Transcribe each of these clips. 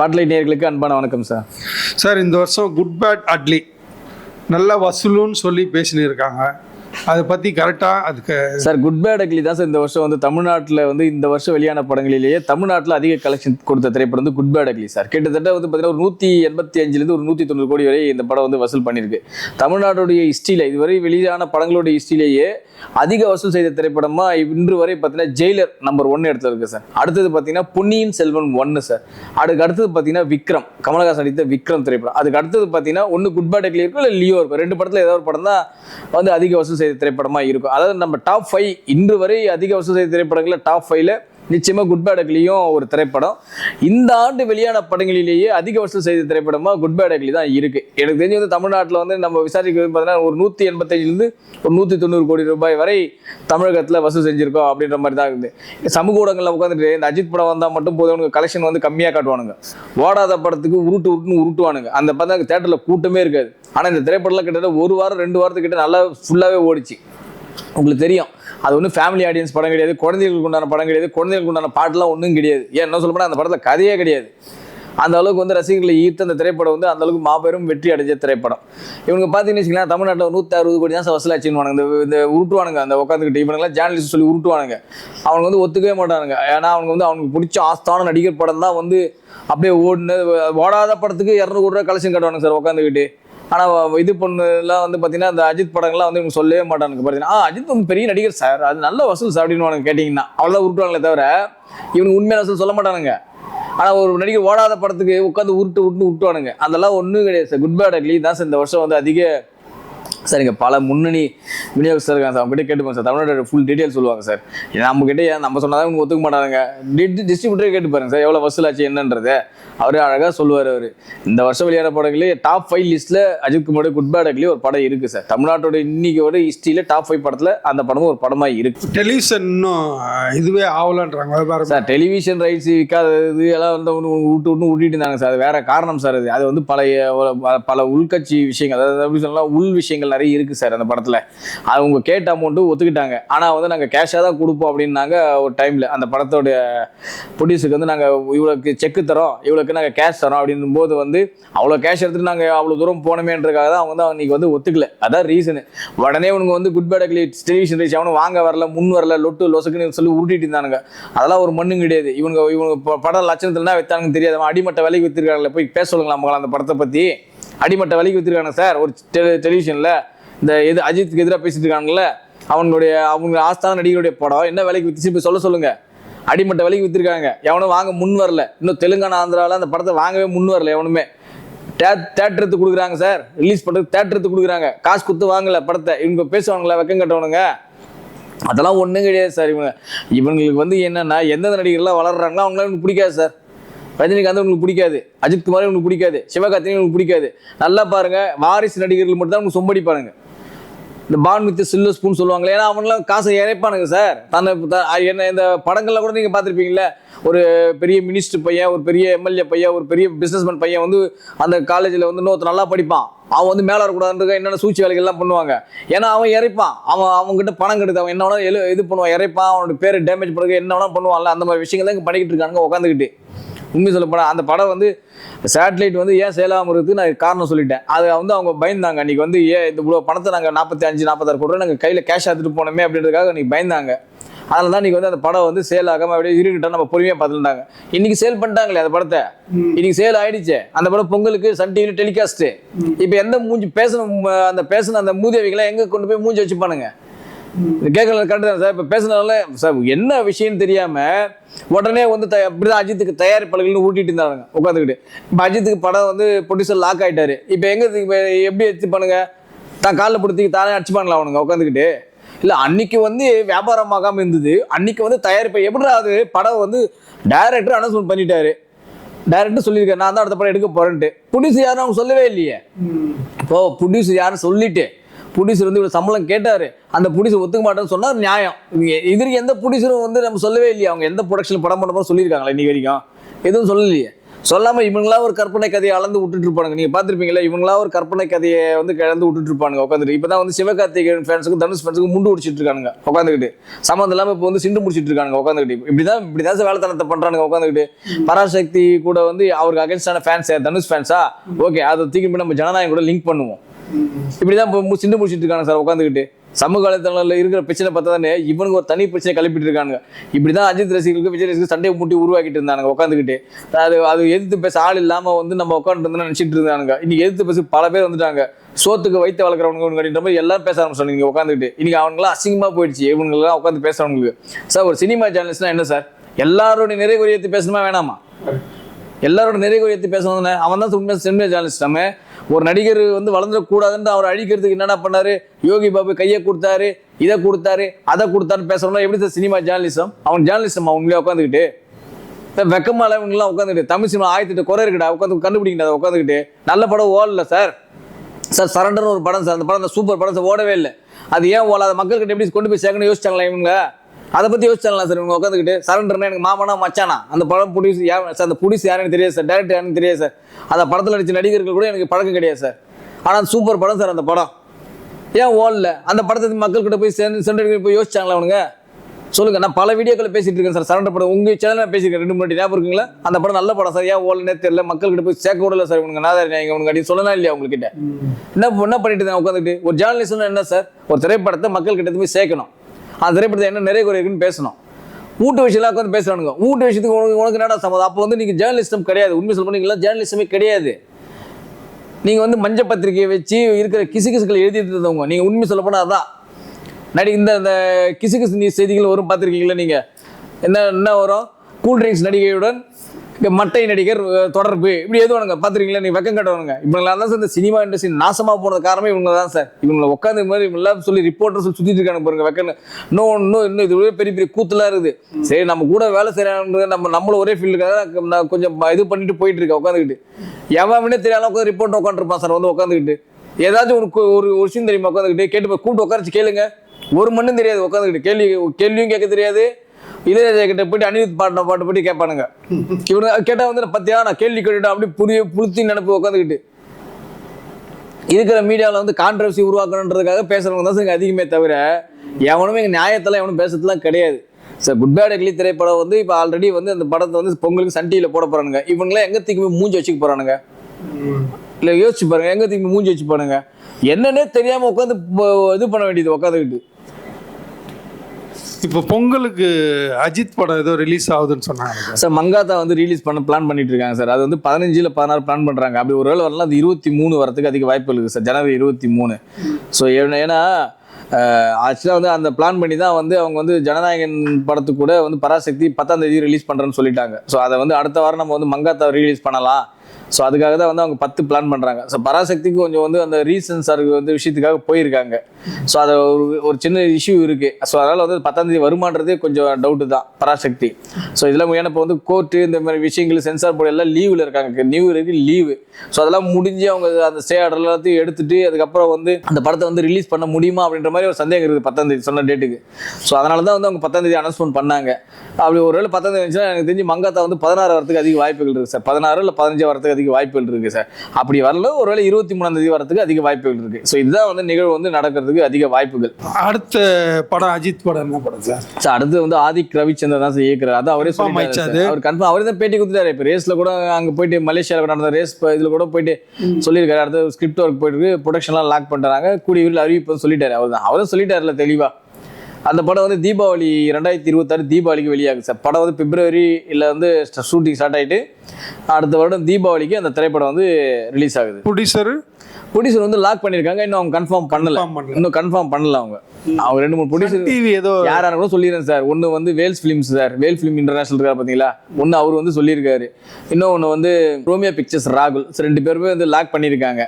Spotlight நேர்களுக்கு அன்பான வணக்கம் சார் சார் இந்த வருஷம் குட் பேட் அட்லி. நல்ல வசூலுன்னு சொல்லி பேசினு இருக்காங்க அதை பற்றி கரெக்டாக அதுக்கு சார் குட் பேட் அக்லி தான் சார் இந்த வருஷம் வந்து தமிழ்நாட்டில் வந்து இந்த வருஷம் வெளியான படங்களிலேயே தமிழ்நாட்டில் அதிக கலெக்ஷன் கொடுத்த திரைப்படம் வந்து குட் பேட் அக்லி சார் கிட்டத்தட்ட வந்து பார்த்தீங்கன்னா ஒரு நூற்றி எண்பத்தி அஞ்சுலேருந்து ஒரு நூற்றி தொண்ணூறு கோடி வரை இந்த படம் வந்து வசூல் பண்ணியிருக்கு தமிழ்நாட்டுடைய ஹிஸ்டியில் இதுவரை வெளியான படங்களுடைய ஹிஸ்டிலேயே அதிக வசூல் செய்த திரைப்படமாக இன்று வரை பார்த்தீங்கன்னா ஜெயிலர் நம்பர் ஒன் இடத்துல இருக்குது சார் அடுத்தது பார்த்தீங்கன்னா பொன்னியின் செல்வன் ஒன்று சார் அதுக்கு அடுத்தது பார்த்தீங்கன்னா விக்ரம் கமலஹாசன் நடித்த விக்ரம் திரைப்படம். அதுக்கு அடுத்தது பார்த்தீங்கன்னா ஒன்று குட் பேட் அக்லி இருக்கும் இல்லை லியோ இருக்கும் ரெண்டு படத்தில் ஏதாவது ஒரு படம் தான் வந்து அதிக வசூல் செய்த திரைப்படமா இருக்கும். அதாவது நம்ம டாப் ஃபைவ் இன்று வரை அதிக வசூல் செய்த திரைப்படங்களில் டாப் ஃபைவ்ல நிச்சயமா குட் பேட் அக்லியும் ஒரு திரைப்படம். இந்த ஆண்டு வெளியான படங்களிலேயே அதிக வசூல் செய்த திரைப்படமா குட் பேட் அக்லி தான் இருக்கு. எனக்கு தெரிஞ்சு வந்து தமிழ்நாட்டில் வந்து நம்ம விசாரிக்கிறது பார்த்தீங்கன்னா ஒரு நூற்றி எண்பத்தஞ்சிலிருந்து ஒரு நூற்றி தொண்ணூறு கோடி ரூபாய் வரை தமிழகத்தில் வசூல் செஞ்சிருக்கோம் அப்படின்ற மாதிரி தான் இருக்குது. சமூக ஊடகங்களில் உட்காந்துட்டு இந்த அஜித் படம் வந்தால் மட்டும் போதும் உனக்கு கலெக்ஷன் வந்து கம்மியாக காட்டுவானுங்க. ஓடாத படத்துக்கு உருட்டு உருட்டுன்னு உருட்டுவானுங்க. அந்த பார்த்தா தேட்டரில் கூட்டமே இருக்காது. ஆனால் இந்த திரைப்படம்லாம் கிட்டத்தட்ட ஒரு வாரம் ரெண்டு வாரத்துக்கிட்ட நல்லா ஃபுல்லாகவே ஓடிச்சு. உங்களுக்கு தெரியும். அது ஒன்றும் ஃபேமிலி ஆடியன்ஸ் படம் கிடையாது குழந்தைகளுக்கு உண்டான படம் கிடையாது குழந்தைகளுக்கு உண்டான பாட்டுலாம் ஒன்றும் கிடையாது. ஏன் என்ன சொல்ல அந்த படத்தில் கதையே கிடையாது. அந்த அளவுக்கு வந்து ரசிகர்களை ஈர்த்த அந்த திரைப்படம் வந்து அந்த அளவுக்கு மாபெரும் வெற்றி அடைஞ்ச திரைப்படம். இவங்க பார்த்தீங்கன்னு வச்சுக்கலாம் தமிழ்நாட்டில் நூற்றி அறுபது கோடி தான் சார் வசூலாச்சுன்னு இந்த இந்த உருட்டுவானுங்க அந்த உட்காந்துக்கிட்டு இவனுங்களாம் ஜேர்னலிஸ்ட் சொல்லி உருட்டுவானுங்க. அவங்க வந்து ஒத்துக்கவே மாட்டானுங்க. ஏன்னா அவங்க வந்து அவனுக்கு பிடிச்ச ஆஸ்தான நடிகர் படம் தான் வந்து அப்படியே ஓடுன ஓடாத படத்துக்கு இரநூறு கோடி ரூபா கலெக்ஷன் கட்டுவானுங்க சார் உட்காந்துக்கிட்டு ஆனால் இது பொண்ணுலாம் வந்து பார்த்தீங்கன்னா அந்த அஜித் படங்கள்லாம் வந்து இவங்க சொல்லவே மாட்டானுங்க. பார்த்தீங்கன்னா ஆ அஜித் வந்து பெரிய நடிகர் சார் அது நல்ல வசூல் சார் அப்படின்னு கேட்டிங்கன்னா. அவ்வளோ உருட்டுவாங்களே தவிர இவனுக்கு உண்மையான வசூல் சொல்ல மாட்டானுங்க. ஆனால் ஒரு நடிகர் ஓடாத படத்துக்கு உட்காந்து உருட்டு உருட்டு விட்டுவானுங்க அதெல்லாம் ஒன்றும் கிடையாது சார் குட் பேட் அட்லி தான் சார் இந்த வருஷம் வந்து அதிக சரிங்க பல முன்னணி விநியோகஸ்தர் இருக்காங்க சார். அவங்ககிட்ட கேட்டுப்போம் சார். தமிழ்நாடு ஃபுல் டீட்டெயில் சொல்லுவாங்க சார். நம்ம கிட்ட ஏன் நம்ம சொன்னாதான் இவங்க ஒத்துக்க மாட்டாங்க. டிஸ்ட்ரிபியூட்டரே கேட்டு பாருங்க சார். எவ்வளோ வசூலாச்சு என்னன்றது. அவரே அழகாக சொல்லுவார் அவர். இந்த வருஷம் வெளியான படங்களே டாப் ஃபைவ் லிஸ்ட்டில் Ajith Kumar good bad ugly ஒரு படம் இருக்குது சார். தமிழ்நாட்டோட இன்னைக்கு ஒரு ஹிஸ்ட்ரியில் டாப் ஃபைவ் படத்தில் அந்த படமும் ஒரு படமாக இருக்குது டெலிவிஷன் இன்னும் இதுவே ஆகலன்றாங்க. சார் டெலிவிஷன் ரைட்ஸ் விற்காதது எல்லாம் வந்து ஒன்று விட்டு விட்டு விட்டுட்டு இருந்தாங்க சார். அது வேற காரணம் சார் அது அது வந்து பழைய பல உள்கட்சி விஷயங்கள் அதாவது உள் விஷயங்கள் நிறைய இருக்கு சார் அந்த படத்தில். அது அவங்க கேட்ட அமௌண்ட்டு ஒத்துக்கிட்டாங்க. ஆனால் வந்து நாங்கள் கேஷாக தான் கொடுப்போம் அப்படின்னாங்க ஒரு டைமில் அந்த படத்தோடைய ப்ரொடியூசருக்கு வந்து நாங்கள் இவ்வளோக்கு செக்கு தரோம் இவ்வளோக்கு நாங்கள் கேஷ் தரோம் அப்படின்னும் போது வந்து அவ்வளோ கேஷ் எடுத்துட்டு நாங்கள் அவ்வளோ தூரம் போனமேன்றக்காக தான் அவங்க வந்து அன்னைக்கு வந்து ஒத்துக்கல. அதான் ரீசனு உடனே உனக்கு வந்து good bad ugly television reach அவனு வாங்க வரல முன் வரல லொட்டு லொசக்குன்னு சொல்லி உருட்டிட்டு இருந்தானுங்க. அதெல்லாம் ஒரு மண்ணும் கிடையாது. இவங்க இவங்க படம் லட்சணத்துல என்ன வித்தானுங்க தெரியாது அடிமட்ட விலைக்கு வித்திருக்காங்களே போய் பேச சொல்லுங்களா அந்த படத்தை பற்றி அடிமட்ட விலைக்கு வச்சிருக்காங்க சார். ஒரு டெலிவிஷனில் இந்த இது அஜித்துக்கு எதிராக பேசிட்டு இருக்காங்கல்ல அவங்களுடைய அவங்க ஆஸ்தான நடிகருடைய படம் என்ன விலைக்கு வித்துச்சு இப்போ சொல்ல சொல்லுங்க. அடிமட்ட விலைக்கு வித்திருக்காங்க. எவனும் வாங்க முன் வரல. இன்னும் தெலுங்கானா ஆந்திராவில் அந்த படத்தை வாங்கவே முன் வரல எவனுமே. தேட்டருக்கு கொடுக்குறாங்க சார். ரிலீஸ் பண்ணுறது தேட்டருக்கு கொடுக்குறாங்க. காசு கொடுத்து வாங்கல படத்தை. இவங்க பேசுவானுங்களா வெக்கம் கட்டவனுங்க? அதெல்லாம் ஒன்றும் கிடையாது சார் இவங்க. இவங்களுக்கு வந்து என்னன்னா எந்தெந்த நடிகர்லாம் வளர்றாங்களோ அவங்களாம் எனக்கு பிடிக்காது சார். ரஜினிகாந்த் உங்களுக்கு பிடிக்காது அஜித் குமார் உங்களுக்கு பிடிக்காது சிவகார்த்திகேயன் உங்களுக்கு பிடிக்காது. நல்லா பாருங்க வாரிசு நடிகர்கள் மட்டும் தான் உங்களுக்கு சொம்படி பாருங்க. இந்த பான் வித் சில்வர் ஸ்பூன் சொல்லுவாங்களே ஏன்னா அவன்லாம் காசை இறைப்பானுங்க சார். தன்னை த- என்ன இந்த படங்கள்ல கூட நீங்கள் பார்த்துருப்பீங்களே ஒரு பெரிய மினிஸ்டர் பையன் ஒரு பெரிய எம்எல்ஏ பையன் ஒரு பெரிய பிஸ்னஸ்மேன் பையன் வந்து அந்த காலேஜில் வந்து இன்னொருத்தர் நல்லா படிப்பான். அவன் வந்து மேலே வரக்கூடாதுன்ற என்னென்ன சூழ்ச்சி வேலைகள்லாம் பண்ணுவாங்க. ஏன்னா அவன் இறைப்பான். அவன் அவங்ககிட்ட பணம் கெடுத்து அவன் என்ன வேணாலும் எழு இது பண்ணுவான் இறைப்பான். அவனோட பேர் டேமேஜ் பண்ணுறது என்ன வேணாலும் பண்ணுவான்ல அந்த மாதிரி விஷயங்கள் தான் இங்கே பண்ணிக்கிட்டு இருக்கானுங்க உட்காந்துக்கிட்டு உண்மை சொல்ல போனால் அந்த படம் வந்து சேட்டலைட் வந்து ஏன் சேலாமல் இருக்குது நான் காரணம் சொல்லிட்டேன். அது வந்து அவங்க பயந்தாங்க. அன்றைக்கி வந்து ஏன் இந்த இவ்வளோ பணத்தை நாங்கள் நாற்பத்தி அஞ்சு நாற்பத்தாறு கோடி நாங்கள் கையில் கேஷ் எடுத்துகிட்டு போனோமே அப்படின்றதுக்காக அன்றைக்கி பயந்தாங்க. அதனால தான் இன்றைக்கி வந்து அந்த படம் வந்து சேல் ஆகாமல் அப்படியே இருக்கட்டும் நம்ம பொறுமையாக பார்த்துருந்தாங்க. இன்றைக்கி சேல் பண்ணிட்டாங்களே அந்த படத்தை. இன்னைக்கு சேல் ஆயிடுச்சு. அந்த படம் பொங்கலுக்கு சன் டிவியில் டெலிகாஸ்ட்டு இப்போ எந்த மூஞ்சி பேசணும் அந்த பேசின அந்த மூதேவிகளை எங்கே கொண்டு போய் மூஞ்சி வச்சுப்பானுங்க? கேட்கல கரெக்டு தான் சார்? இப்போ பேசுனதால சார் என்ன விஷயம்னு தெரியாமல் உடனே வந்து த அப்படிதான் அஜித்துக்கு தயாரிப்பாளர்கள்னு ஊட்டிட்டு இருந்தாங்க உட்காந்துக்கிட்டு இப்போ அஜித்துக்கு படம் வந்து ப்ரொடியூசர் லாக் ஆயிட்டாரு. இப்போ எங்கே இப்போ எப்படி எடுத்து பண்ணுங்க? தான் காலில் பிடிச்சி தானே அடிச்சுப்பாங்களா அவனுங்க உட்காந்துக்கிட்டு இல்லை அன்னைக்கு வந்து வியாபாரமாகாமல் இருந்தது. அன்னைக்கு வந்து தயாரிப்பை எப்படிடா அது படம் வந்து டைரக்டர் அனௌன்ஸ்மெண்ட் பண்ணிட்டாரு. டைரக்டர் சொல்லியிருக்காரு நான் தான் அடுத்த படம் எடுக்க போறேன்ட்டு. ப்ரொடியூசர் யாரும் அவங்க சொல்லவே இல்லையே. இப்போ ப்ரொடியூசர் யாரும் சொல்லிட்டு புடிசர் வந்து இவ்வளோ சம்பளம் கேட்டார். அந்த புடிசர் ஒத்துக்க மாட்டேன்னு சொன்னால் நியாயம். இங்க- இதற்கு எந்த புடிசரும் வந்து நம்ம சொல்லவே இல்லையா. அவங்க எந்த ப்ரொடக்ஷன் படம் பண்ண போது இன்னைக்கு வரைக்கும். எதுவும் சொல்லலையே. சொல்லாமல் இவங்களா ஒரு கற்பனை கதையை அளந்து விட்டுட்டு இருப்பானுங்க. நீங்கள் பார்த்துருப்பீங்களா இவங்களா ஒரு கற்பனை கதையை வந்து கிளந்து விட்டுட்டு இருப்பானுங்க உட்காந்துட்டு. இப்பதான் வந்து சிவகார்த்திகேயன் ஃபேன்ஸுக்கு தனுஷ் ஃபேன்ஸுக்கு முண்டு முடிச்சிட்டு இருக்கானுங்க உட்காந்துக்கிட்டு. சம்மந்தம் இல்லாமல் இப்போ வந்து சிண்டு முடிச்சிட்டு இருக்கானுங்க உட்காந்துக்கிட்டு. இப்படிதான் இப்படி சார் வேலைத்தனத்தை பண்ணுறாங்க உட்காந்துக்கிட்டு. பராசக்தி கூட வந்து அவருக்கு அகேன்ஸ்டான ஃபேன்ஸ் தனுஷ் ஃபேன்ஸா ஓகே அதை தூக்கி போய் நம்ம ஜனநாயகம் கூட லிங்க் பண்ணுவோம். இப்படிதான் இப்போ சிண்டு முடிச்சிட்டு இருக்காங்க சார் உட்காந்துக்கிட்டு சமூக வலைத்தளங்களில் இருக்கிற பிரச்சனை பார்த்தா தானே இவனுக்கு ஒரு தனி பிரச்சனை கிளப்பிட்டு இப்படி இப்படிதான் அஜித் ரசிகர்களுக்கு விஜய் ரசிகர்கள் சண்டையை மூட்டி உருவாக்கிட்டு இருந்தானுங்க உட்காந்துக்கிட்டு அது அது எதிர்த்து பேச ஆள் இல்லாம வந்து நம்ம உட்காந்துட்டு நினைச்சிட்டு இருந்தானுங்க. இன்னைக்கு எதிர்த்து பேச பல பேர் வந்துட்டாங்க. சோத்துக்கு வைத்து வளர்க்குறவங்க அப்படின்ற மாதிரி எல்லாரும் பேச ஆரம்பிச்சாங்க நீங்க உட்காந்துக்கிட்டு இன்னைக்கு அவங்களாம் அசிங்கமா போயிடுச்சு இவங்களாம் உட்காந்து பேசுறவங்களுக்கு சார் ஒரு சினிமா ஜேர்னலிஸ்ட்னா என்ன சார்? எல்லாரோட நிறை குறியத்து பேசணுமா வேணாமா? எல்லாரோட நிறை குறியத்து பேசணும் அவன் தான்? உண்மையாக சினிமா ஜேர்னலிஸ்ட் நம்ம ஒரு நடிகர் வந்து வளர்ந்துடக்கூடாதுன்னு அவர் அழிக்கிறதுக்கு என்னென்ன பண்ணாரு? யோகி பாபு கையை கொடுத்தாரு இதை கொடுத்தாரு அதை கொடுத்தாருன்னு பேசுகிறோம்னா எப்படி சார் சினிமா ஜேர்னலிசம் அவன் ஜேர்னலிசம் அவங்களே உட்காந்துக்கிட்டு வெக்கமால இவங்கெல்லாம் உட்காந்துக்கிட்டு தமிழ் சினிமா ஆயிரத்தி குறை இருக்குடா உட்காந்து கண்டுபிடிக்கடா உட்காந்துக்கிட்டு. நல்ல படம் ஓடல சார். சார் சரண்டர்னு ஒரு படம் சார் அந்த படம் அந்த சூப்பர் படம் சார் ஓடவே இல்லை. அது ஏன் ஓடாத மக்கள்கிட்ட எப்படி கொண்டு போய் சேர்க்கணும் யோசிச்சாங்களா இவங்க? அதை பத்தி யோசிச்சாங்களா சார்? இவங்க உட்காந்துக்கிட்டு சரண்டர்னா எனக்கு மாமனா மச்சானா? அந்த படம் புடிச்சு யார் சார் அந்த புடிச்சு யாருன்னு தெரியாது சார். டேரக்டர் யாருன்னு தெரியாது சார். அந்த படத்தில் நடிச்ச நடிகர்கள் கூட எனக்கு பழக்கம் கிடையாது சார். ஆனால் சூப்பர் படம் சார் அந்த படம். ஏன் ஓடல? அந்த படத்தை மக்கள்கிட்ட போய் சென்று சென்று போய் யோசிச்சாங்களா அவனுங்க சொல்லுங்க. நான் பல வீடியோக்களை பேசிட்டு இருக்கேன் சார். சரண்டர் படம் உங்க சேனலில் பேசியிருக்கேன். ரெண்டு மூணு ஞாபகம் இருக்குங்களா? அந்த படம் நல்ல படம் சார். ஏன் ஓடலனே தெரியல. மக்கள்கிட்ட போய் சேர்க்க விடல சார் இவங்க நாதாரி நாயங்க உனக்கு அடி சொல்லலாம் இல்லையா உங்ககிட்ட? என்ன என்ன பண்ணிட்டு இருந்தேன் உட்காந்துட்டு ஒரு ஜேர்னலிஸ்ட்னா என்ன சார்? ஒரு திரைப்படத்தை மக்கள் கிட்ட போய் சேர்க்கணும். அந்த திரைப்படத்தை என்ன நிறைய குறை இருக்குன்னு பேசணும். வீட்டு விஷயம்லாம் உட்காந்து பேசுகிறானுங்க வீட்டு விஷயத்துக்கு உனக்கு உனக்கு என்னடா சம்மதம்? அப்போ வந்து நீங்கள் ஜேர்னலிஸ்டம் கிடையாது. உண்மை சொல்ல போனீங்களா? ஜேர்னலிசமே கிடையாது. நீங்கள் வந்து மஞ்ச பத்திரிக்கையை வச்சு இருக்கிற கிசு கிசுக்களை எழுதிட்டு இருந்தவங்க. நீங்கள் உண்மை சொல்ல போனால் அதான். நடி இந்த இந்த கிசு கிசு நியூஸ் செய்திகள் வரும் பார்த்துருக்கீங்களா நீங்கள் என்ன என்ன வரும்? கூல் ட்ரிங்க்ஸ் நடிகையுடன் மட்டை நடிகர் தொடர்பு. இப்படி எதுவானுங்க பார்த்துருக்கீங்களா நீ வெக்கம் கட்டவனுங்க. இவங்களா தான் சார் இந்த சினிமா இண்டஸ்ட்ரி நாசமாக போனது காரணமே இவங்க தான் சார். இவங்களை உட்காந்து மாதிரி இவங்களாம் சொல்லி ரிப்போர்ட்டர் சொல்லி சுற்றிட்டு இருக்காங்க பாருங்க வெக்கன்னு இன்னும் இன்னும் இன்னும் இது பெரிய பெரிய கூத்துலாம் இருக்குது. சரி நம்ம கூட வேலை செய்யறாங்க நம்ம நம்மளும் ஒரே ஃபீல்டுக்காக நான் கொஞ்சம் இது பண்ணிட்டு போயிட்டு இருக்கேன் உட்காந்துக்கிட்டு எவனே தெரியாத உட்காந்து ரிப்போர்ட் உட்காந்துருப்பான் சார் வந்து உட்காந்துக்கிட்டு ஏதாச்சும் ஒரு கு- ஒரு ஒரு விஷயம் தெரியுமா உட்காந்துக்கிட்டு கேட்டு கூப்பிட்டு உட்காரச்சு கேளுங்க. ஒரு மண்ணும் தெரியாது உட்காந்துக்கிட்டு கேள்வி கேள்வியும் கேட்க தெரியாது. இளையராஜா கிட்ட போயிட்டு அனிருத் பாட்டின பாட்டு போட்டு கேட்பானுங்க. இவனு கேட்டால் வந்து நான் பத்தியா? நான் கேள்வி கேட்டுட்டு அப்படி புரிய புளுத்தி நினைப்பு உட்காந்துக்கிட்டு இருக்கிற மீடியாவில் வந்து கான்ட்ரவர்சி உருவாக்கணுன்றதுக்காக பேசுகிறவங்க தான் சார் அதிகமே தவிர எவனுமே இங்கே நியாயத்தில் எவனும் பேசுறதுலாம் கிடையாது. சார் குட் பேட் அக்லி திரைப்படம் வந்து இப்போ ஆல்ரெடி வந்து அந்த படத்தை வந்து பொங்கலுக்கு சன் டிவியில் போட போறானுங்க. இவங்களாம் எங்கே தூக்கி போய் மூஞ்சி வச்சுக்க போறானுங்க? இல்லை யோசிச்சு பாருங்க. எங்கே தூக்கி மூஞ்சி வச்சு பாருங்க என்னன்னே தெரியாமல் உட்காந்து இது பண்ண வேண்டியது உட்காந்துக்கிட்டு இப்போ பொங்கலுக்கு அஜித் படம் ஏதோ ரிலீஸ் ஆகுதுன்னு சொன்னாங்க. சார் மங்காத்தா வந்து ரிலீஸ் பண்ண பிளான் பண்ணிட்டு இருக்காங்க சார். அது வந்து பதினஞ்சுல பதினாறு பிளான் பண்றாங்க. அப்படி ஒரு வேளை வரலாம் அது இருபத்தி மூணு வரதுக்கு அதிக வாய்ப்பு இருக்குது சார். ஜனவரி இருபத்தி மூணு. ஸோ ஏன்னா ஆக்சுவலாக வந்து அந்த பிளான் பண்ணி தான் வந்து அவங்க வந்து ஜனநாயகன் படத்துக்கு கூட வந்து பராசக்தி பத்தாம் தேதி ரிலீஸ் பண்ணுறேன்னு சொல்லிட்டாங்க. ஸோ அதை வந்து அடுத்த வாரம் நம்ம வந்து மங்காத்தா ரிலீஸ் பண்ணலாம். ஸோ அதுக்காக தான் வந்து அவங்க பத்து பிளான் பண்ணுறாங்க ஸோ பராசக்திக்கு கொஞ்சம் வந்து அந்த ரீசன்ஸ் அதுக்கு வந்து விஷயத்துக்காக போயிருக்காங்க. ஸோ அது ஒரு ஒரு சின்ன இஷ்யூ இருக்குது ஸோ அதனால் வந்து பத்தாந்தேதி வருமானதே கொஞ்சம் டவுட்டு தான் பராசக்தி. ஸோ இதெல்லாம் ஏன்னா இப்போ வந்து கோர்ட்டு இந்த மாதிரி விஷயங்கள் சென்சார் போர்டு எல்லாம் லீவில் இருக்காங்க. நியூ இருக்கு லீவு ஸோ அதெல்லாம் முடிஞ்சு அவங்க அந்த ஸ்டே ஆர்டர் எல்லாத்தையும் எடுத்துட்டு அதுக்கப்புறம் வந்து அந்த படத்தை வந்து ரிலீஸ் பண்ண முடியுமா அப்படின்ற மாதிரி ஒரு சந்தேகம் இருக்குது பத்தாந்தேதி சொன்ன டேட்டுக்கு ஸோ அதனால தான் வந்து அவங்க பத்தாந்தேதி அனௌன்ஸ்மெண்ட் பண்ணாங்க. அப்படி ஒரு வேளை இருந்துச்சுன்னா எனக்கு தெரிஞ்சு மங்காத்தா வந்து பதினாறு வரத்துக்கு அதிக வாய்ப்புகள் இருக்குது சார். பதினாறு இல்லை பதினஞ்சு வரதுக்கு அதிக வாய்ப்புகள் இருக்குது சார் அப்படி வரல ஒருவேளை இருபத்தி மூணாம் தேதி வரதுக்கு அதிக வாய்ப்புகள் இருக்குது ஸோ இதுதான் வந்து நிகழ்வு வந்து நடக்கிறதுக்கு அதிக வாய்ப்புகள். அடுத்த படம் அஜித் படம் என்ன படம் சார் சார் அடுத்து வந்து ஆதிக் ரவிச்சந்திரன் தான் சார் இயக்குறாரு. அதான் அவரே சொல்லிட்டாரு? அவர் கன்ஃபார்ம் அவரே தான் பேட்டி கொடுத்துட்டாரு. இப்போ ரேஸ்ல கூட அங்க போயிட்டு மலேசியாவில் நடந்த ரேஸ் இதுல கூட போயிட்டு சொல்லியிருக்காரு. அடுத்து ஸ்கிரிப்ட் ஒர்க் போயிட்டு இருக்கு. ப்ரொடக்ஷன்லாம் லாக் பண்ணிட்டாங்க. கூடிய வீட்டில் அறிவிப்பு சொல்லிட்டாரு. அவர் தான் அவரும் சொல்லிட்டாருல தெளிவா. அந்த படம் வந்து தீபாவளி ரெண்டாயிரத்தி இருபத்தாறு தீபாவளிக்கு வெளியாகுது சார். படம் வந்து பிப்ரவரி இல்லை வந்து ஷூட்டிங் ஸ்டார்ட் ஆயிட்டு அடுத்த வருடம் தீபாவளிக்கு அந்த திரைப்படம் வந்து ரிலீஸ் ஆகுது. ப்ரொடியூசர் ப்ரொடியூசர் வந்து லாக் பண்ணியிருக்காங்க இன்னும் அவங்க கன்ஃபார்ம் பண்ணல. இன்னும் கன்ஃபார்ம் பண்ணல அவங்க. அவங்க ரெண்டு மூணு ப்ரொடியூசர் டிவி ஏதோ யாரான கூட சொல்லிடுறேன் சார். ஒன்று வந்து Vels films sir. Vel film international இருக்கார் பார்த்தீங்களா ஒன்று அவர் வந்து சொல்லியிருக்காரு. இன்னொன்று வந்து ரோமியோ பிக்சர்ஸ் ராகுல். ரெண்டு பேருமே வந்து லாக் பண்ணியிருக்காங்க.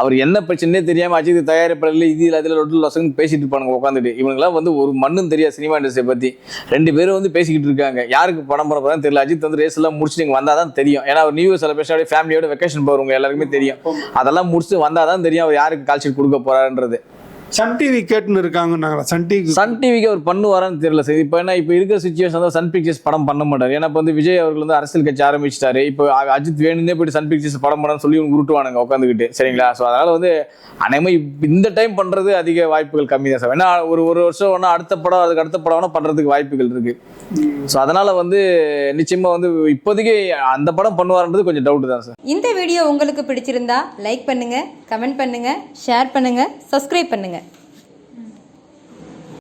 அவர் என்ன பிரச்சனையே தெரியாமல் அஜித் தயாரிப்பாளர்கள் இது இல்லை அதில் ரொட்டு லொசங்க பேசிட்டு இருப்பானுங்க உட்காந்துட்டு. இவங்கெல்லாம் வந்து ஒரு மண்ணும் தெரியாது சினிமா இண்டஸ்ட்ரியை பற்றி ரெண்டு பேரும் வந்து பேசிக்கிட்டு இருக்காங்க. யாருக்கு படம் போட போகிறேன்னு தெரியல. அஜித் வந்து ரேஸ் எல்லாம் முடிச்சுட்டு இங்கே வந்தால் தான் தெரியும். ஏன்னா அவர் நியூ இயர் செலிப்ரேஷன் அப்படியே ஃபேமிலியோட வெக்கேஷன் போகிறவங்க எல்லாருக்குமே தெரியும். அதெல்லாம் முடிச்சுட்டு வந்தால் தான் தெரியும். அவர் யாருக்கு கால் ஷீட் கொடுக்க போறாருன்றது. சன் டிவி கேட்டுன்னு இருக்காங்கன்னாங்களா? சன் டிவி சன் டிவிக்கு அவர் பண்ணுவாரான்னு தெரியல சார். இப்போ என்ன இப்போ இருக்கிற சுச்சுவேஷன் தான் சன் பிக்சர்ஸ் படம் பண்ண மாட்டார். ஏன்னா இப்போ வந்து விஜய் அவர்கள் வந்து அரசியல் கட்சி ஆரம்பிச்சிட்டாரு. இப்போ அஜித் வேணும்னே போயிட்டு சன் பிக்சர்ஸ் படம் பண்ணணும்னு சொல்லி இவங்க உருட்டுவானுங்க உட்காந்துக்கிட்டு. சரிங்களா? ஸோ அதனால வந்து அனைமே இந்த டைம் பண்றது அதிக வாய்ப்புகள் கம்மி தான் சார். ஏன்னா ஒரு ஒரு வருஷம் ஒன்றா அடுத்த படம் அதுக்கு அடுத்த படம் வேணா பண்றதுக்கு வாய்ப்புகள் இருக்கு. ஸோ அதனால வந்து நிச்சயமா வந்து இப்போதைக்கு அந்த படம் பண்ணுவாருன்றது கொஞ்சம் டவுட் தான் சார். இந்த வீடியோ உங்களுக்கு பிடிச்சிருந்தா லைக் பண்ணுங்க கமெண்ட் பண்ணுங்க ஷேர் பண்ணுங்க சப்ஸ்கிரைப் பண்ணுங்க.